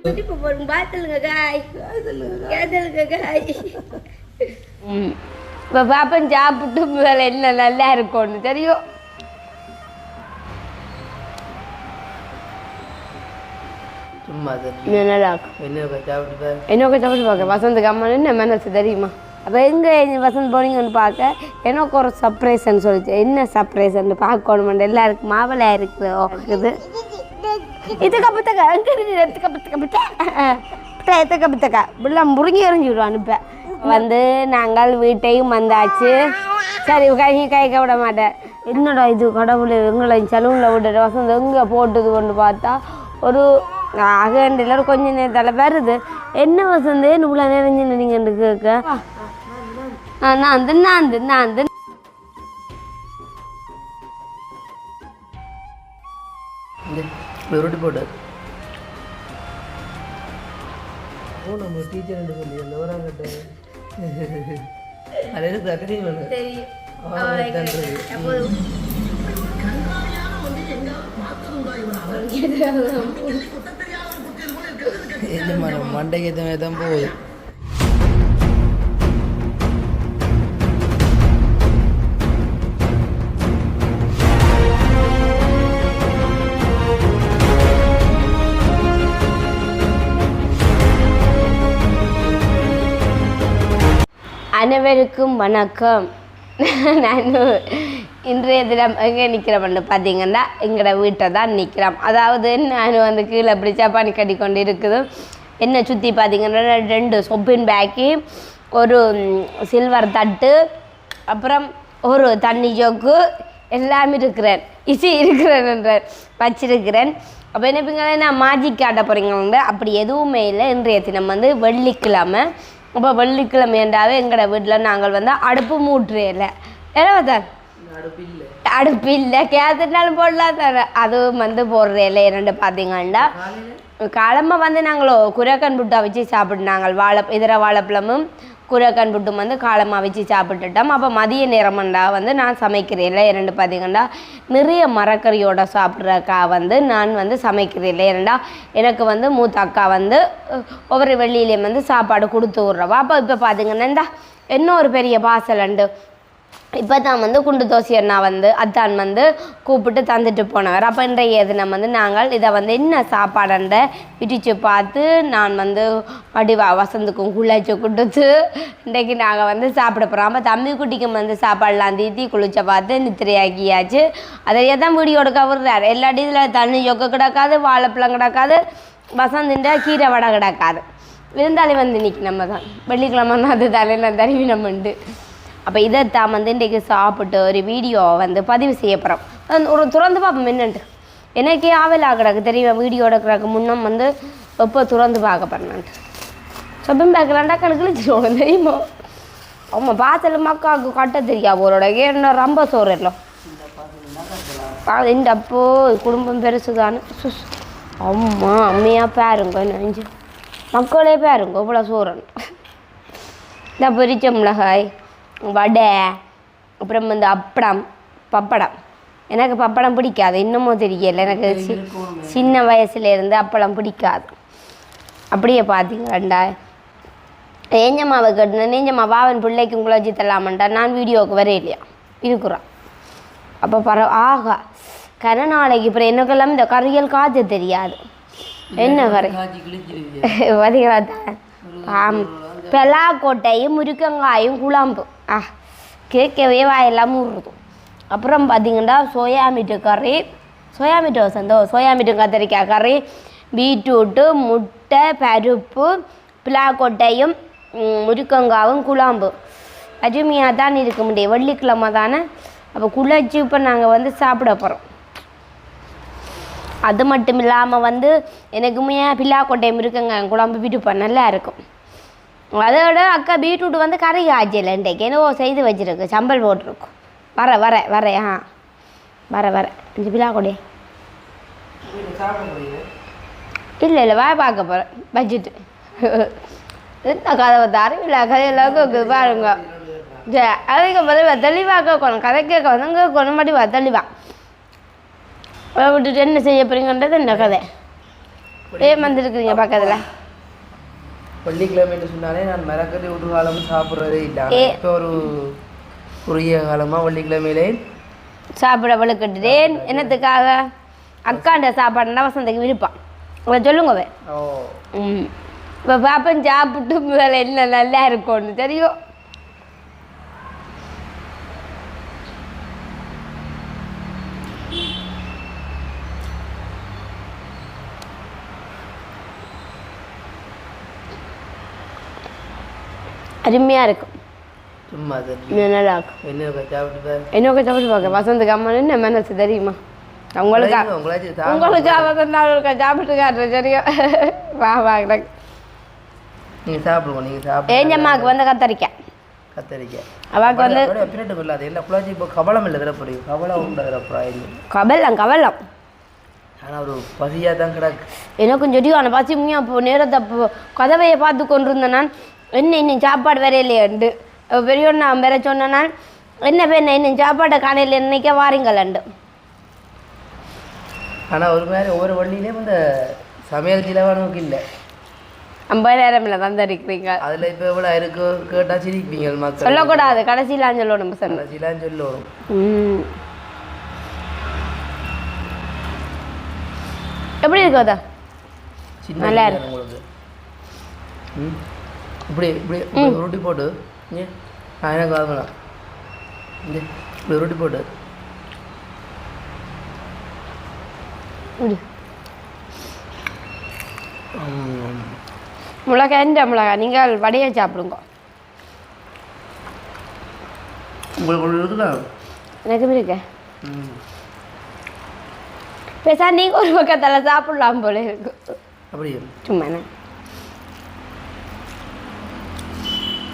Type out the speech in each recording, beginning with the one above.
இப்போ பார்த்துலுங்க காய் கேட்டுலுங்க காய் இப்போ பாப்பன் சாப்பிட்டு மேலே என்ன நல்லா இருக்கும்னு தெரியும். என்னோட சாப்பிட்டு பார்க்க வசந்துக்கு அம்மா என்ன மனசு தெரியுமா? அப்போ எங்கே வசந்த் போனீங்கன்னு பார்க்க எனக்கு ஒரு சர்ப்ரைஸ்ன்னு சொல்லிச்சு. என்ன சர்ப்ரைஸ்ன்னு பார்க்கணும் எல்லாருக்கும் மாவளையா இருக்குது. இது கப்பத்தக்கா எங்கே எடுத்துக்க பத்துக்க கப்பத்து எத்துக்க எத்த இப்படிலாம் முருங்கி எறிஞ்சு விடுவோம் வந்து நாங்கள் வீட்டையும் வந்தாச்சு சரி கை கைக்க விட மாட்டேன் என்னடா இது கடவுள் எங்களை சலூனில் விட்டுற வசந்த எங்கே போட்டது கொண்டு பார்த்தா ஒரு அகண்டில் கொஞ்ச நேரத்தில் வருது என்ன வசந்தேன்னு இவ்வளோ நிறைஞ்சு நினைங்கன்னு கேட்க ஆ, நான் வந்து நான் வந்து நான் வந்து இந்த இப்படி ரொட்டி போட்டு ஓ நம்ம டீச்சர் சொல்லி அந்த வராங்கட்ட அது இருக்கு அக்கறையும் இது. மரம்? மண்டைக்கு எதுவுமே தான் போகுது. அனைவருக்கும் வணக்கம். நான் இன்றைய தினம் எங்கே நிற்கிறோம்னு பார்த்தீங்கன்னா எங்களோட வீட்டை தான் நிற்கிறோம். அதாவது நான் வந்து கீழே அப்படி சப்பானி கட்டி கொண்டு இருக்குது என்ன சுற்றி பார்த்தீங்கன்னா ரெண்டு சொப்பின் பேக்கு ஒரு சில்வர் தட்டு அப்புறம் ஒரு தண்ணி ஜோக்கு எல்லாமே இருக்கிறேன். இசி இருக்கிறேன் என்ற வச்சிருக்கிறேன். அப்போ என்ன பிங்களே நான் மாஜிக் காட்ட போகிறீங்க அப்படி எதுவுமே இல்லை. இன்றைய தினம் வந்து வெள்ளிக்கிழமை. அப்போ வெள்ளிக்கிழமைண்டாவே எங்களோட வீட்டில் நாங்கள் வந்து அடுப்பு மூட்டுறே இல்லை என்ன பார்த்தா அடுப்பு இல்லை கேத்துனாலும் போடலாம் தானே. அதுவும் வந்து போடுறே இல்லை இரண்டு பார்த்தீங்கன்னா கிழமை வந்து நாங்களோ குரக்கன் புட்டா வச்சு சாப்பிட்டுனாங்க வாழை இதர வாழைப்பழமும் குரக்கன் புட்டும் வந்து காலமாக வச்சு சாப்பிட்டுட்டோம். அப்போ மதிய நேரமண்டா வந்து நான் சமைக்கிறேன் இரண்டு பார்த்தீங்கன்னா நிறைய மரக்கறியோட சாப்பிட்றக்கா வந்து நான் வந்து சமைக்கிறேன் இரண்டா எனக்கு வந்து மூத்த அக்கா வந்து ஒவ்வொரு வெள்ளியிலையும் வந்து சாப்பாடு கொடுத்து விட்றவா. அப்போ இப்போ பார்த்தீங்கன்னா இந்த இன்னொரு பெரிய பாசல் அண்டு இப்போ தான் வந்து குண்டு தோசை அண்ணா வந்து அத்தான் வந்து கூப்பிட்டு தந்துட்டு போனவர். அப்போ இன்றைய தினம் வந்து நாங்கள் இதை வந்து என்ன சாப்பாடுன்ற பிரித்து பார்த்து நான் வந்து வடிவா வசந்துக்கும் குளிச்சு கொடுத்து இன்றைக்கு நாங்கள் வந்து சாப்பிட போகிறோம் அப்போ தம்பி குட்டிக்கும் வந்து சாப்பாடெலாம் தீத்தி குளிச்ச பார்த்து நித்திரையாக்கியாச்சு. அதையே தான் வீடியோ எடுக்க விடுறாரு. எல்லா இதில் தண்ணி சொக்க கிடக்காது வாழைப்பழம் கிடக்காது வசந்தின்ற கீரை வடை கிடக்காது. விருந்தாளி வந்து இன்னைக்கு நம்ம தான். வெள்ளிக்கிழமை தான் அது தலையில் தருவி நம்மண்டு அப்போ இதை தான் வந்து இன்றைக்கு சாப்பிட்டு ஒரு வீடியோ வந்து பதிவு செய்ய போகிறோம் ஒரு திறந்து பார்ப்போம் என்னன்ட்டு. எனக்கே ஆவலாக கிடக்கு தெரியும்? வீடியோ எடுக்கிறதுக்கு முன்னம் வந்து எப்போ திறந்து பார்க்க போகிறேன்ட்டு சொப்பம் பார்க்கலாண்டா கணக்கில் தெரியுமா? ஆமாம் பார்த்துல மக்காவுக்கு கட்ட தெரியாது அவரோட என்ன ரொம்ப சோறு இல்லை. இந்த அப்போ குடும்பம் பெருசு தானே சுஸ் அம்மா அம்மையாக பேருங்க நினைஞ்சு மக்களே பேருங்க இவ்வளோ சோறன் இந்த பொரிச்ச மிளகாய். வடை அப்புறம் வந்து அப்படம் பப்படம். எனக்கு பப்படம் பிடிக்காது. இன்னமும் தெரியல. எனக்கு சி சின்ன வயசுல இருந்து அப்பளம் பிடிக்காது. அப்படியே பார்த்தீங்களாண்டா ஏஞ்சம்மாவை கட்டினேன் ஏஞ்சம்மா பாவன் பிள்ளைக்கு உங்களை வச்சு தரலாமண்டா. நான் வீடியோவுக்கு வர இல்லையா? இருக்கிறான். அப்போ பர ஆகா. கன நாளைக்கு அப்புறம் எனக்கெல்லாம் இந்த கறியல் காய்ச்ச தெரியாது. என்ன கிழிச்சிருவீங்க பார்த்தீங்களா பெலாக்கொட்டையும் முருக்கங்காயும் குழம்பு. கேட்கவே வாயெல்லாம் விடுறதும் அப்புறம் பார்த்தீங்கன்னா சோயா மீட்டு கறி சோயா மீட்டு வசந்தோ சோயா மீட்டு கத்திரிக்காய் கறி பீட்ரூட்டு முட்டை பருப்பு பிளாக்கொட்டையும் முருக்கங்காவும் குழம்பு அஜுமியாக தான் இருக்க முடியும் வெள்ளிக்கிழமை தானே அப்போ குழச்சி இப்போ நாங்கள் வந்து சாப்பிட போகிறோம் அது மட்டும் இல்லாமல் வந்து எனக்குமே பில்லாக்கொட்டை இருக்குங்க குழம்பு பீட்டுப்பா நல்லா இருக்கும் அதோட அக்கா பீட்ரூட் வந்து கறி காய்ச்சல் இன்றைக்கு. என்னவோ செய்து வச்சுருக்கு. சம்பல் போட்டிருக்கும் வர வர வர ஆ. வர வர. அஞ்சு பிலா கொடி. இல்லை இல்லை வாய் பார்க்க போகிறேன் பட்ஜெட்டு என்ன கதவை இல்லை கதையெல்லாம் கேட்குது பாருங்க. சரி அதுக்கு பதில் தெளிவாக கேட்கணும். கதை கேட்க வந்து கேட்கணும்? மாட்டி தெளிவாக விட்டுட்டு என்ன செய்ய போகிறீங்கன்றது இந்த கதை. ஏன் வந்துருக்குறீங்க பக்கத்தில்? வெள்ளிக்கிழமைன்னு சொன்னாலே நான் மிளகறி ஒரு காலமும் சாப்பிட்றதே இல்லை. இப்போ ஒரு குறுகிய காலமாக வெள்ளிக்கிழமையிலே சாப்பிட வலுக்கட்டுட்டேன் என்னத்துக்காக? அக்காண்ட சாப்பாடுனா வசந்தக்கு விருப்பம். உங்களை சொல்லுங்க ஓ. ம். இப்போ பாப்பன் சாப்பிட்டு மேலே என்ன நல்லா இருக்கும்னு தெரியும். அருமையாக இருக்கும். நல்லா இருக்கும். என்ன சாப்பிட்டு பார்க்க மனசு தெரியுமா? உங்களுக்கு உங்களுக்கு அவசரம் நாளுக்கு சாப்பிட்டு காட்டுறேன் சரியா? வா வா கிடக்கு நீங்கள் சாப்பிடுங்க நீங்கள் சாப்பிடு ஏஞ்சம்மாவுக்கு வந்து கத்தரிக்காய் கத்தரிக்காய் அவாக்கு வந்து பின்னாடி இல்லாத குழாச்சி இப்போ இல்லை தரப்போறீங்க கவலம் உண்டு தரப்போறா கபலம் கவலம் ஆனால் ஒரு பசியாக தான் கிடக்கு. எனக்கும் சரியான பசி முக்கியம். அப்போ நேரத்தை கதவையை பார்த்து கொண்டிருந்தேன் நான் என்ன இன்னும் சாப்பாடு வேற இல்லையாண்டு பெரியவன் நான் வேற சொன்னேன் நான் என்ன பெண்ண இன்னும் சாப்பாட்டை காணையில் இன்னைக்கே வாரீங்களண்டு ஆனால் ஒரு மாதிரி ஒவ்வொரு வள்ளியிலையும் இந்த சமையல் செலவானவுக்கு இல்லை. ஐம்பதாயிரம் இல்லை தந்திருக்கிறீங்க. அதில் இப்போ எவ்வளோ இருக்கு கேட்டால் சிரிப்பீங்க மக்கள். சொல்லக்கூடாது. கடைசியில் சொல்லணும் சொன்ன கடைசிலாம் சொல்ல வரும் ம். எப்படி இருக்கு அதா நல்லா வெங்காயம் உங்களுக்கு. ம். இப்படி இப்படி உருட்டி போட்டு எனக்கு இந்த இப்படி உருட்டி போட்டு. மிளகா எந்த மிளகா? நீங்கள் வடையை சாப்பிடுங்க. உங்களுக்கு இருக்குதா? எனக்கு இருக்கு? ம். பேசா நீங்கள் ஒரு பக்கத்தில் சாப்பிடலாம் போல இருக்கு. அப்படியே? சும்மா என்ன கூட்டிட்டோ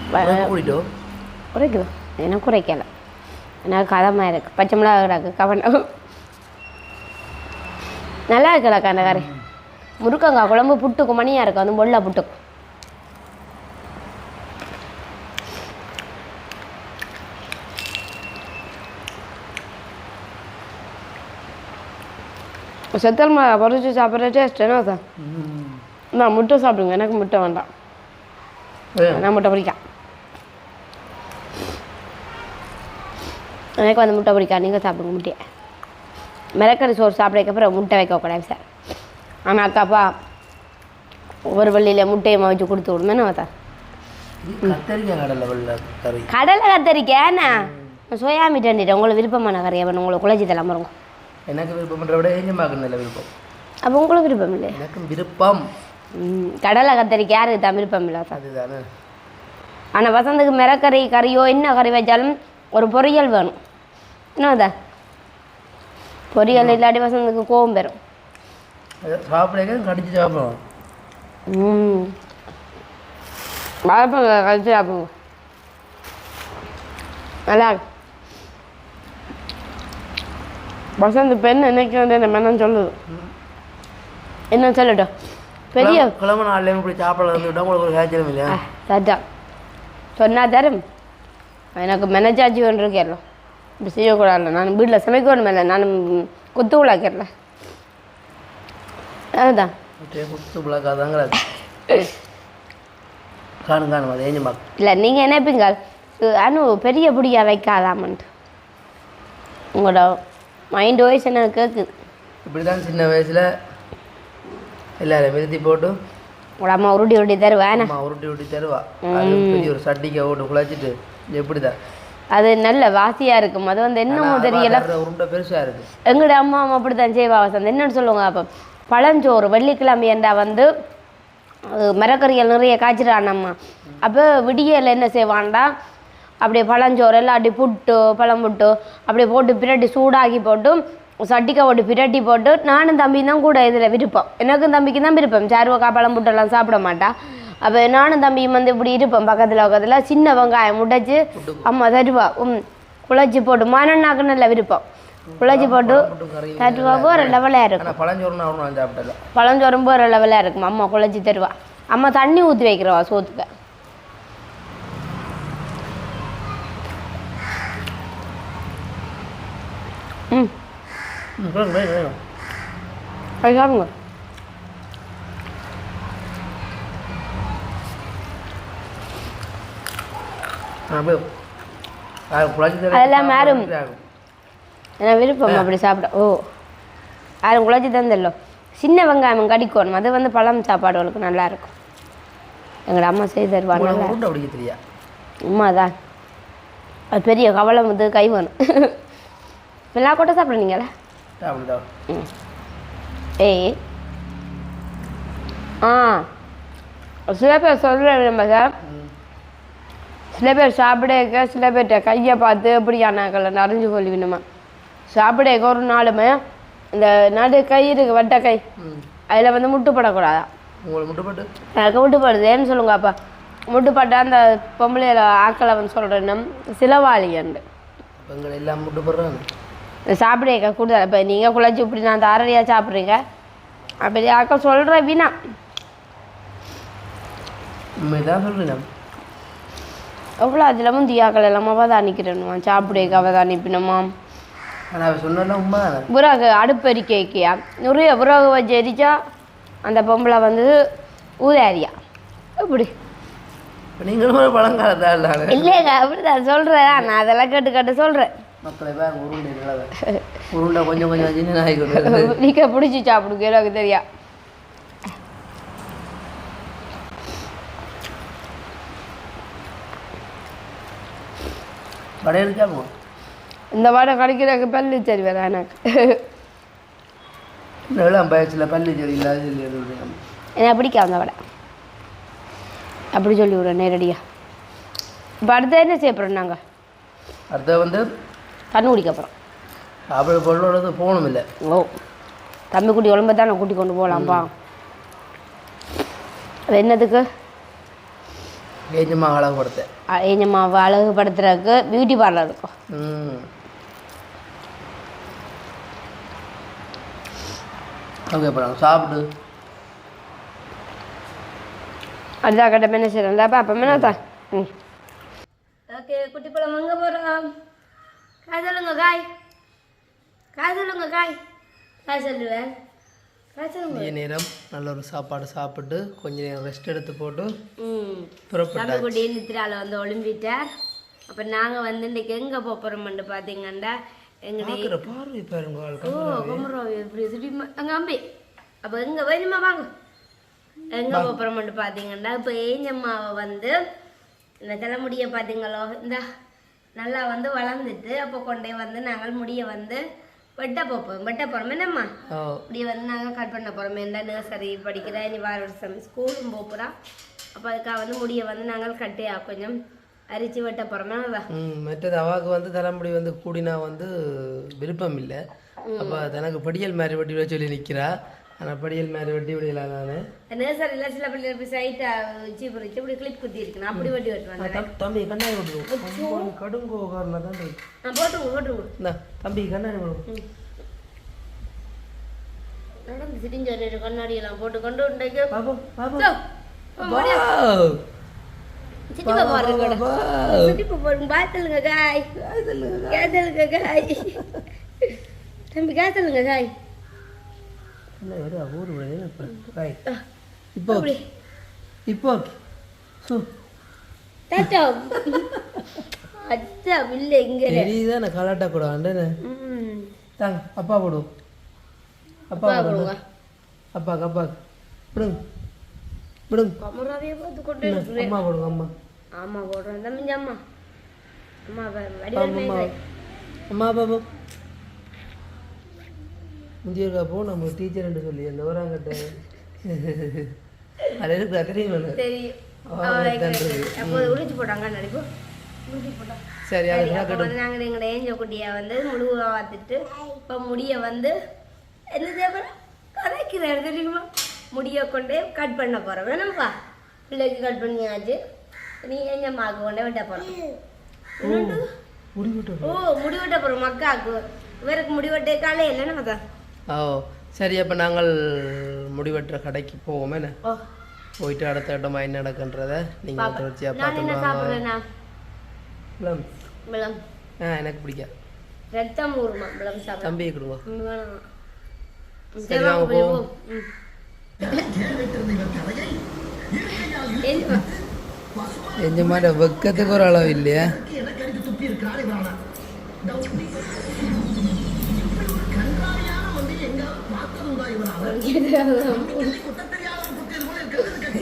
குறைக்குது எனக்கு குறைக்கல எனக்கு கதமாக இருக்கு பச்சை மிளகா கிடக்கு கவனம் நல்லா இருக்குல்லக்கா அந்த கறி முருக்கங்காய் குழம்பு புட்டுக்கு மணியாக இருக்கும் அந்த முள்ள புட்டுக்கு செத்தல் மிளகா பொறிச்சு சாப்பிட்ற டேஸ்ட் என்ன சார் நான் முட்டை சாப்பிடுங்க எனக்கு முட்டை வேண்டாம்? நான் முட்டை பிடிக்கும் எனக்கு வந்து முட்டை பிடிக்கும் நீங்கள் சாப்பிடுங்க முட்டையை. மிளக்கறி சோறு சாப்பிட்றதுக்கு அப்புறம் முட்டை வைக்கக்கூடாது சார். ஆனால் அக்காப்பா ஒரு வள்ளியில் முட்டையை வச்சு கொடுத்து விடுமே நான் சார் கடலை கத்தரிக்கேண்ணா சோயா மீட் வந்துட்டேன் உங்களுக்கு விருப்பமான கறி அவன் உங்களுக்கு குழச்சி தரலாம் பாருங்க. எனக்கு விருப்பம் விட ஏஞ்சமாக்கு நல்ல விருப்பம். அப்போ உங்களுக்கு விருப்பம் இல்லை எனக்கும் விருப்பம். கடலை கத்தரிக்காய் யாருக்கு தான் விருப்பம் இல்லை சார் அதுதானே. ஆனால் வசந்துக்கு மிரக்கறி கறியோ என்ன கறி வச்சாலும் ஒரு பொரியல் வேணும். என்னதா? பொரியல் இல்லாட்டி வசந்துக்கு கோவம் பெறும் சாப்பிட கடிச்சு சாப்பிடுவோம். ம். வாழைப்பழம் கழிச்சு சாப்பிடுங்க. நல்லா. வசந்த் பெண் என்னைக்கு வந்து என்ன மனம் சொல்லுது? என்ன சொல்லட்டும் பெரிய கிழமை நாள்லேயும் இப்படி சாப்பிட வந்து விட்டா உங்களுக்கு காய்ச்சலும் இல்லையா சட்டா சொன்னா தரும். எனக்கு மெனஜாச்சி ஒன்று இருக்கேன் இப்படி செய்யக்கூடாது நான் வீட்டில் சமைக்கணும் இல்லை. நான் குத்து விளாக்கிறல அதுதான் குத்து பிள்ளைக்காதாங்கிறாது காணும் காணும் அது ஏஞ்சமாக்கு இல்லை நீங்கள் நினைப்பீங்க அஹ் அனு பெரிய புடியா வைக்காதாமன்ட்டு. உங்களோட மைண்ட் வாய்ஸ் எனக்கு கேட்குது இப்படி தான் சின்ன வயசில் எல்லாரும் மிருத்தி போட்டு உங்களோட அம்மா உருட்டி உருட்டி தருவேன் அம்மா உருட்டி உருட்டி தருவா. அது பெரிய ஒரு சட்டிக்கை ஓட்டு குழச்சிட்டு எப்படி தான் அது நல்ல வாசியாக இருக்கும். அது வந்து என்னமோ தெரியல எங்களோட அம்மா அம்மா அப்படி தான் செய்வா. வசந்த் என்னன்னு சொல்லுவாங்க அப்போ. பழஞ்சோறு வெள்ளிக்கிழமை என்றா வந்து மரக்கறிகள் நிறைய காய்ச்சிடான் அம்மா. அப்போ விடியல் என்ன செய்வான்டா? அப்படியே பழஞ்சோறு எல்லாம் அப்படி புட்டு பழம் புட்டு அப்படியே போட்டு பிரட்டி சூடாக்கி போட்டு சட்டிக்கா போட்டு பிரட்டி போட்டு நானும் தம்பி தான் கூட இதில் விருப்பம். எனக்கும் தம்பிக்கு தான் விருப்பம். சாருவக்கா பழம் புட்டெல்லாம் சாப்பிட மாட்டா. அப்போ நானும் தம்பியும் வந்து இப்படி இருப்போம் பக்கத்தில் பக்கத்தில். சின்ன வெங்காயம் முடைச்சி அம்மா தருவா. ம் குழச்சி போட்டு மனநாக்கு நல்ல விருப்பம். குழச்சி போட்டு தருவா ஒரு லெவலாக இருக்கும். பழஞ்சோறும் ஒரு லெவலாக இருக்கும். அம்மா குழச்சி தருவா. அம்மா தண்ணி ஊற்றி வைக்கிறவா சோத்துக்கு. ம் சாப்பிடுங்க. அதெல்லாம் யாரும் எனக்கு விருப்பம் அப்படி சாப்பிட ஓ. யாரும் குழச்சி தந்தല്ലോ சின்ன வெங்காயம் கடிக்கணும் அது வந்து பழம் சாப்பாடுகளுக்கு நல்லா இருக்கும் எங்களோட அம்மா செய்து தருவாங்க. தெரியா? உண்மைதான். அது பெரிய கவலை வந்து கை வேணும். எல்லா கூட சாப்பிட்றீங்களா ஏய். ஆ. சில பேர் சொல்கிறேன் சார். சில பேர் சாப்பிடக்க சில பேர்கிட்ட கையை பார்த்து எப்படியானாக்களை நிறைஞ்சு கொள்வினுமா. சாப்பிடக்க ஒரு நாளுமே இந்த நடு கை இருக்கு வட்ட கை அதில் வந்து முட்டுப்படக்கூடாதா? முட்டைப்பட்டு? எனக்கு முட்டுப்படுது ஏன்னு சொல்லுங்க அப்பா. முட்டுப்பட்ட அந்த பொம்பளையில ஆக்களை வந்து சொல்கிறேன்னு சிலவாளியண்டு. எல்லாம் முட்டைப்படுறாங்க. சாப்பிடுங்க கூடுதல்? இப்போ நீங்கள் குழச்சி இப்படி நான் தாரடியாக சாப்பிட்றீங்க அப்படி ஆக்கள் சொல்கிற வீணா உண்மைதான் சொல்கிறேன் எவ்வளோ அதில் முந்தியாக்கள் எல்லாம் அவதானிக்கிறேனுமா சாப்பிடுக்க அவதானிப்பினமா. ஆனால் அவன் சொன்னதெல்லாம் உண்மை தானே விறகு அடுப்பெரிக்கைக்கியா நிறைய விறகு வச்சு எரிச்சா அந்த பொம்பளை வந்து ஊதாரியா. இப்போ நீங்களும் ஒரு பழங்காலத்தான் இல்லாத. இல்லைங்க அப்படிதான் சொல்கிறேன் நான் அதெல்லாம் கேட்டு கேட்டு சொல்கிறேன் மக்களை உருண்டை கொஞ்சம் கொஞ்சம் நீக்க பிடிச்சி சாப்பிடுங்க எனக்கு தெரியா கடையில் சாப்பிடுவோம் இந்த வாரம் கிடைக்கிறதுக்கு பல்லு சரி வேற எனக்கு இளம் பயத்தில் பள்ளி சரி இல்லாத எனக்கு பிடிக்காது அந்த வடை. அப்படி சொல்லி விடுறேன் நேரடியாக இப்போ அடுத்து என்ன செய்ய போகிறோம் நாங்கள் அடுத்த வந்து தண்ணி குடிக்க போகிறோம் சாப்பிட பொருளோட போகணும் இல்லை ஓ தம்பி குட்டி உடம்ப தான் நான் கூட்டி கொண்டு போகலாம்ப்பா என்னதுக்கு? ஏஞ்சமாக அழகுபடுத்த ஏஞ்சம்மாவை அழகுபடுத்துறதுக்கு பியூட்டி பார்லர் இருக்கும் ம் ஓகே அப்புறம் சாப்பிடு அதுதான் கட்ட என்ன செய்யறேன் பாப்பா என்ன தான் ம் ஓகே குட்டி பழம் எங்கே போகிறோம் காய் சொல்லுங்க காய் காய் சொல்லுங்க காய் காய் சொல்லுவேன் மதிய நேரம் நல்ல ஒரு சாப்பாடு சாப்பிட்டு கொஞ்ச நேரம் ரெஸ்ட் எடுத்து போட்டு குட்டி நித்திரால வந்து ஒளிம்பிட்டார் அப்போ நாங்கள் வந்து இன்னைக்கு எங்கே போகிறோம்னு பார்த்தீங்கன்னா எங்களுடைய பார்வை பாருங்க. ஓ குமரம் இப்படி திரும்பி அங்கே அம்பி. அப்போ எங்கே வேணுமா வாங்க. எங்கே போகிறோம்னு பார்த்தீங்கன்னா இப்போ ஏஞ்சம்மாவை வந்து இந்த தலைமுடியை பார்த்தீங்களோ இந்த நல்லா வந்து வளர்ந்துட்டு அப்போ கொண்டே வந்து நாங்கள் முடியை வந்து வெட்ட போப்போம் வெட்ட போகிறோம் என்னம்மா? இப்படி வந்து நாங்கள் கட் பண்ண போகிறோம் என்ன நர்சரி படிக்கிற இனி வார வருஷம் ஸ்கூலும் போகிறோம் அப்போ அதுக்காக வந்து முடியை வந்து நாங்கள் கட்டியா கொஞ்சம் அரிச்சு வெட்ட போகிறோமே மற்றது அவாவுக்கு வந்து தலைமுடி வந்து கூடினா வந்து விருப்பம் இல்லை. அப்போ தனக்கு படியல் மாதிரி வெட்டி விட சொல்லி நிற்கிறா ஆனால் படியல் மாதிரி வெட்டி விடலாம் நான். நர்சரியில் சில பிள்ளைகள் இப்படி சைட்டாக பிடிச்சி இப்படி கிளிப் குத்தி இருக்கு. அப்படி வெட்டி வெட்டுவாங்க தம்பி கண்ணாடி விட்டுருவோம் கடும் கோகாரமாக தான் இருக்கு நான் போட்டுங்க போட்டுங்க இந்தா, தம்பி கண்ணாடி விடுவோம் நடந்து திரிஞ்ச ஒரு கண்ணாடியெல்லாம் போட்டு கொண்டு உண்டைக்கு பாப்போம் பாப்போம். சிட்டிப்பா பாருங்க. சிட்டிப்பா பாருங்க பாத்துலுங்க காய். காய். தம்பி கேத்தலுங்க காய். என்ன வேறு ஊர் இப்போ ரைட் இப்போ அப்படி. இப்போ சு தாத்தா அச்சா இல்லை இங்க தெரியுதா நான் கலாட்டா கூட ஆண்டேன்னு தாங்க அப்பா போடுவோம் அப்பா அப்பா போடுங்க. அப்பாக்கு அப்பாக்கு. விடுங்க விடுங்க கமராவே பார்த்து கொண்டு அம்மா போடுங்க அம்மா. ஆமா போடுறேன். தம்பி அம்மா. அம்மா அம்மா அம்மா. பாபா முந்தியர்கா போ நம்ம டீச்சர்ன்னு சொல்லி அந்த ஓராங்கட்ட அது தெரியும் எனக்கு. தெரியும். அப்போ போட்டாங்க உளிச்சு போட்டாங்க சரி அப்போ வந்து நாங்கள் எங்களோட ஏஞ்ச குட்டியை வந்து முழுவாக பார்த்துட்டு இப்போ முடியை வந்து என்ன செய்யணும் கதைக்கிறாரு தெரியுமா? முடியை கொண்டு கட் பண்ண போகிறோம் வேணும்ப்பா பிள்ளைக்கு கட் பண்ணியாச்சு. நீ ஏஞ்ச மாக்கு கொண்டே வெட்ட போகிறோம் முடி விட்டு ஓ முடி வெட்ட போகிறோம் மக்காக்கு இவருக்கு முடி வெட்ட காலே இல்லைன்னு பார்த்தா ஓ சரி அப்போ நாங்கள் முடிவெட்டுற கடைக்கு போவோம் என்ன? போயிட்டு அடுத்த இடமா என்ன நடக்குன்றத நீங்கள் தொடர்ச்சியாக. பழம் ஆ எனக்கு பிடிக்காது. ரத்தம் ஊறுமா பழம் சாப்பிட. தம்பி கொடுங்க சரி, போய் போவோம். எஞ்ச மாட்ட வெக்கத்துக்கு ஒரு அளவு இல்லையா.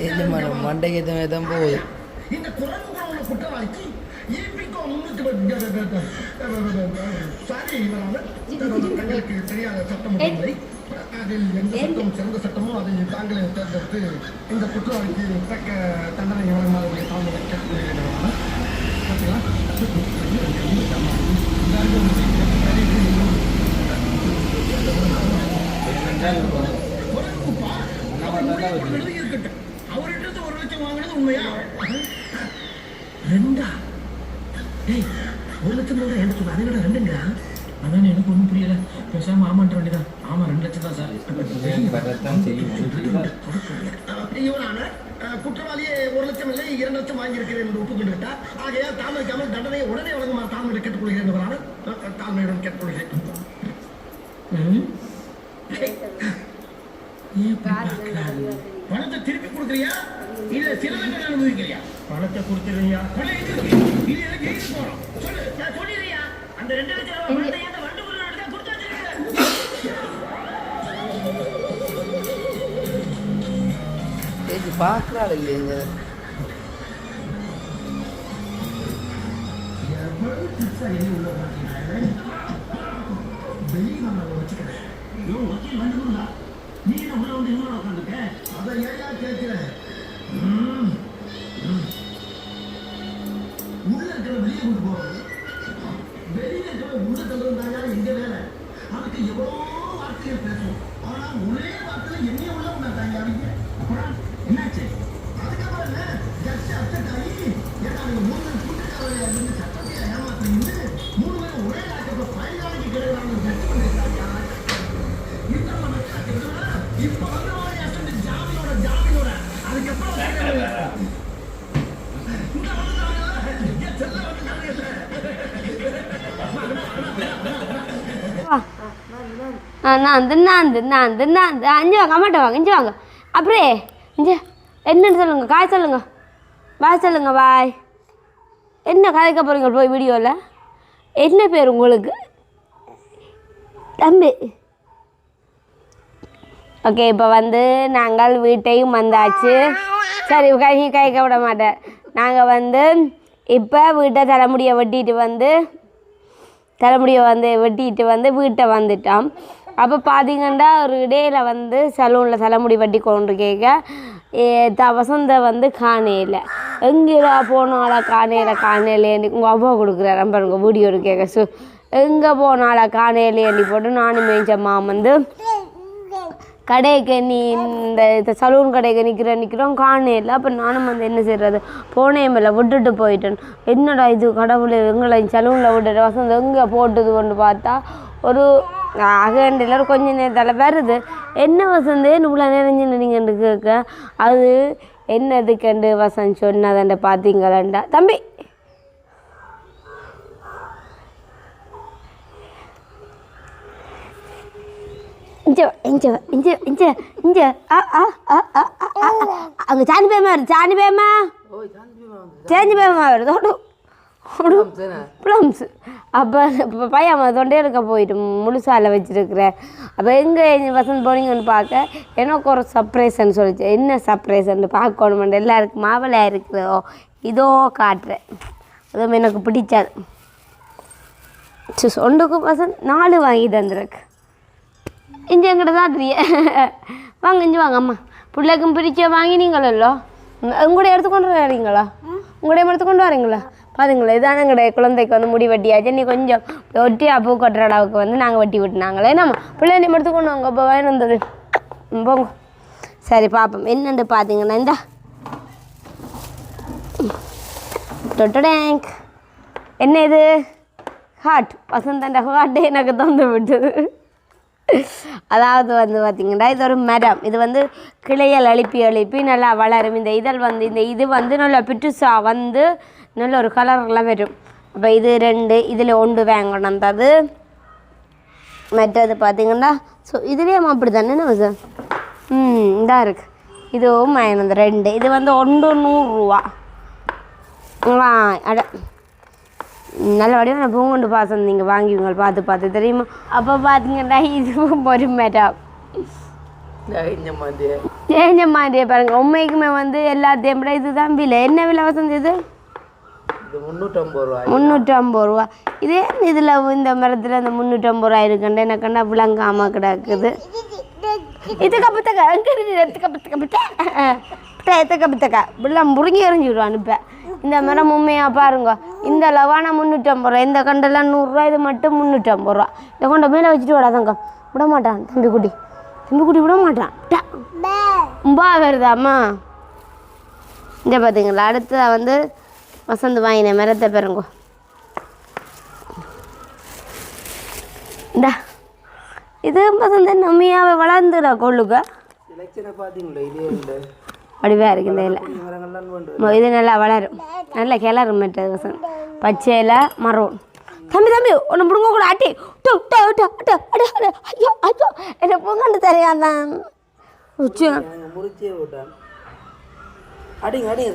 எஞ்ச மாட்ட மண்டைக்கு எதுவும் தான் போகுது இந்த குரங்கு குரங்கு குற்றவாளிக்கு முன்னூத்தி சாரி தங்களுக்கு தெரியாத சட்டம் அதில் எந்த சட்டம் சிறந்த சட்டமோ அதை தாங்களே தேர்ந்தெடுத்து இந்த குற்றவாளிக்கு தக்க தண்டனை வழங்குமாறு தாங்கள் கேட்டுக்கொள்கிறேன் இருக்கட்டும் அவர்கிட்ட ஒரு லட்சம் வாங்கினது உண்மையா ரெண்டா? டேய் ஒரு லட்சம் தான் எனக்கு சொன்ன அதை விட அதான் எனக்கு ஒன்றும் புரியல. பேசாம ஆமான்ற வேண்டியதான் ஆமா ரெண்டு லட்சம் தான் சார். இவனான குற்றவாளியே ஒரு லட்சம் இல்லை இரண்டு லட்சம் வாங்கியிருக்கிறேன் என்று ஒப்புக்கொண்டு விட்டார் ஆகையால் தாமதிக்காமல் தண்டனையை உடனே வழங்குமாறு தாழ்மையை கேட்டுக்கொள்கிறேன் என்பவரான தாழ்மையுடன் கேட்டுக்கொள்கிறேன்? பணத்தை திருப்பி கொடுக்குறியா இல்ல சிறந்த அனுபவிக்கிறியா பணத்தை எங்க இருக்கு? இது எனக்கு போறோம்? சொல்லு. நான் சொல்லிடுறியா? அந்த ரெண்டு லட்சம் ரூபாய் பணத்தை வண்டு கொடுத்தா பார்க்குறாள் இல்லைங்க நீ என்ன உள்ள வந்து இன்னொரு உட்காந்துக்க அதை ஏயா கேட்கிறேன்? உள்ள இருக்கிற வெளியே கொண்டு போறது. அதுக்கப்புறம் இந்த வந்து என் நான் நான் நான் நான் அஞ்சு வாங்க அம்மாட்ட வாங்க இஞ்சி வாங்க. அப்படியே இஞ்சி என்னன்னு சொல்லுங்கள் காய் சொல்லுங்கள் பாய் சொல்லுங்கள் பாய் என்ன கதைக்க போகிறீங்க போய் வீடியோவில் என்ன பேர் உங்களுக்கு? தம்பி. ஓகே இப்போ வந்து நாங்கள் வீட்டையும் வந்தாச்சு. சரி கை கைக்க விட மாட்டேன். நாங்கள் வந்து இப்போ வீட்டை தலைமுடியை வெட்டிட்டு வந்து தலைமுடியை வந்து வெட்டிட்டு வந்து வீட்டை வந்துட்டோம். அப்போ பார்த்தீங்கன்னா ஒரு இடையில வந்து சலூனில் தலைமுடி வெட்டி கொண்டு கேட்க த வசந்த வந்து காணையில் எங்கேடா போனாலா காணையில் காணையிலேன்னு உங்கள் அப்பா கொடுக்குறாரு. பாருங்க வீடியோ கேட்க சு எங்கே போனாலா காணையிலேன்னு போட்டு நானும் மேய்ச்சம்மா வந்து கடைக்கு நீ இந்த இந்த சலூன் கடைக்கு நிற்கிற நிற்கிறோம் காணையில் அப்போ நானும் வந்து என்ன செய்கிறது போனேன் மேலே விட்டுட்டு போயிட்டேன். என்னடா இது கடவுள் எங்களை சலூனில் விட்டுட்டு வசந்த எங்கே போட்டுது கொண்டு பார்த்தா ஒரு அகண்டில் கொஞ்ச நேரத்தில் வருது. என்ன வசந்தே இவ்வளோ நிறைஞ்சு நினைங்கன்னு கேட்க? அது என்னதுக்கண்டு வசந்த் சொன்னதண்ட பார்த்தீங்களாண்டா தம்பி இஞ்ச இஞ்ச இஞ்ச இஞ்ச இஞ்ச ஆ ஆ ஆ ஆ ஆ அங்கே சாணி பேமா வருது சாணி பேமா. சேஞ்சி பேமா வருது ஓடு ஓடு ப்ளம்ஸ் அப்போ இப்போ பையன் அவன் தொண்டை எடுக்க போயிட்டு முழுசால வச்சுருக்கிறேன் அப்போ எங்கே வசந்த் போனீங்கன்னு பார்க்க எனக்கு ஒரு சர்ப்ரைஸ்ன்னு சொல்லிச்சு. என்ன சர்ப்ரைஸ்ன்னு பார்க்கணுமெண்டு எல்லாருக்கும் மாவளையாக இருக்கிறதோ இதோ காட்டுறேன். அதுவும் எனக்கு பிடிச்சது சு- ஒன்றுக்கு வசந்த் நாலு வாங்கி தந்துருக்கு. இஞ்சி எங்கிட்ட தான் தெரிய வாங்க இஞ்சி வாங்க அம்மா. பிள்ளைக்கும் பிடிச்ச வாங்கினீங்களோ உங்களோட எடுத்துக்கொண்டு வரீங்களா உங்களுடைய எடுத்துக்கொண்டு வரீங்களா பாருங்களா இதான எங்களுடைய குழந்தைக்கு வந்து முடி வெட்டியாச்சு. நீ கொஞ்சம் ஒட்டி பூ கொட்டுற அளவுக்கு வந்து நாங்கள் வெட்டி விட்டுனாங்களே. நம்ம பிள்ளை நீ எடுத்துக்கொண்டு வாங்க இப்போ வாங்கி வந்தது. போங்க. சரி பார்ப்போம் என்னென்று பார்த்தீங்கன்னா இந்தா. டொட்டடேங்க். என்ன இது? ஹார்ட் வசந்தண்ட ஹார்ட்டே எனக்கு தந்து விட்டது. அதாவது வந்து பார்த்திங்கன்னா இது ஒரு மரம். இது வந்து கிளையல் எழுப்பி அழுப்பி நல்லா வளரும். இந்த இதழ் வந்து இந்த இது வந்து நல்லா பிட்டுசா வந்து நல்ல ஒரு கலரில் வரும். அப்போ இது ரெண்டு இதில் ஒன்று வாங்கணும். தது மற்றது பார்த்திங்கன்னா ஸோ இதுலேயும் அப்படி தானே நம்ம சார் ம் இதாக இருக்குது இதுவும் வாங்கினது ரெண்டு. இது வந்து ஒன்று நூறுரூவா வா அட நல்லபடியாக நான் பூங்கொண்டு பாசம் நீங்கள் வாங்கிவிங்க பார்த்து பார்த்து தெரியுமா? அப்போ பார்த்தீங்கன்னா இதுவும் இஞ்சம்மாண்டிய சேஞ்ச மாதிரியே பாருங்க. உண்மைக்குமே வந்து எல்லாத்தையும் விட இதுதான் விலை. என்ன விலை வசந்தி இது? முந்நூற்றம்பது ரூபா. இதே இதில் இந்த மரத்தில் இந்த முந்நூற்றம்பது ரூபா இருக்குண்டு எனக்கு கண்டா விளங்காமல் கிடக்குது. இது கப்பத்தக்கா அங்கே இருக்கு கப்பத்த கப்பத்த எத்த கப்பத்தக்கா இப்படிலாம் முருங்கி எறிஞ்சு விடுவான் இப்போ. இந்த மரம் உண்மையாக பாருங்க. இந்த லவானா முந்நூற்றம்பது ரூபா இந்த கண்டெல்லாம் நூறுரூவா இது மட்டும் முந்நூற்றம்பது ரூபா இதை கொண்ட மேலே வச்சுட்டு விடாதங்க விட மாட்டான் தம்பி குட்டி. தம்பி குட்டி விட மாட்டான். டா. வருதாம்மா இந்த பார்த்தீங்களா அடுத்ததாக வந்து வசந்த் வாங்கின மரத்தை பெறுங்க இந்தா இது வசந்த நம்மையாவே வளர்ந்துடா கொள்ளுக்க செலெக்ஷனை பார்த்தீங்களா இதே இல்லை வடிவாக இருக்கு இந்த இலை. மரங்கள்லாம் கொண்டு மொ- இது நல்லா வளரும். நல்லா கிளறும் வசந்த் பச்சையில் மரம். தம்பி தம்பி ஒன்று முடுங்க கூட அட்டி ஐயோ ஐயோ. என்ன பொங்கண்டு தெரியாதான்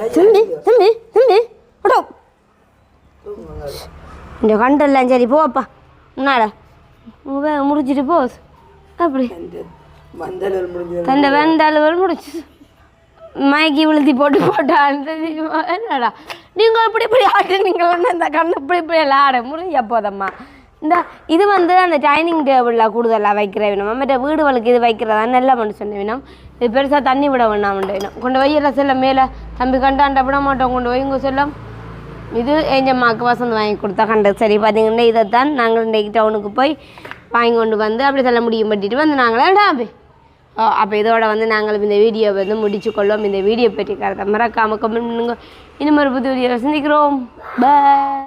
தம்பி தம்பி தம்பி. அடோ. இந்த கண்டெல்லாம் சரி போப்பா முன்னாட முக முடிச்சிட்டு போ. அப்படி. வேண்டாலும் வரை முடிச்சு. மயக்கி விழுத்தி போட்டு போட்டான் என்னடா? நீங்கள் இப்படி இப்படி ஆட்டுனீங்க இந்த கண்ணு இப்படி இப்படி எல்லாம் ஆட முடிய போதம்மா. இந்த இது வந்து அந்த டைனிங் டேபிளில் கூடுதலாக வைக்கிற வேணும். மற்ற வீடுகளுக்கு இது வைக்கிறதா? நல்ல மனுஷன் வேணும். இது பெருசாக தண்ணி விட வேணாம் வேணும். கொண்டு வையிற செல்ல மேலே. தம்பி கண்டாண்ட விட மாட்டோம். கொண்டு போய் இங்கே செல்லம் இது ஏஞ்சம்மாவுக்கு வசந்து வாங்கி கொடுத்தா கண்டு. சரி பார்த்தீங்கன்னா இதைத்தான் நாங்கள் இன்றைக்கு டவுனுக்கு போய் வாங்கி கொண்டு வந்து அப்படி சொல்ல முடியும். பட்டிட்டு வந்து நாங்களே அப்படி? அப்போ இதோட வந்து நாங்கள் இந்த வீடியோ வந்து முடிச்சு கொள்வோம் இந்த வீடியோ பற்றி கருத்தை மறக்காமல் கமெண்ட் பண்ணுங்க. இன்னும் ஒரு புது வீடியோவை சந்திக்கிறோம். பை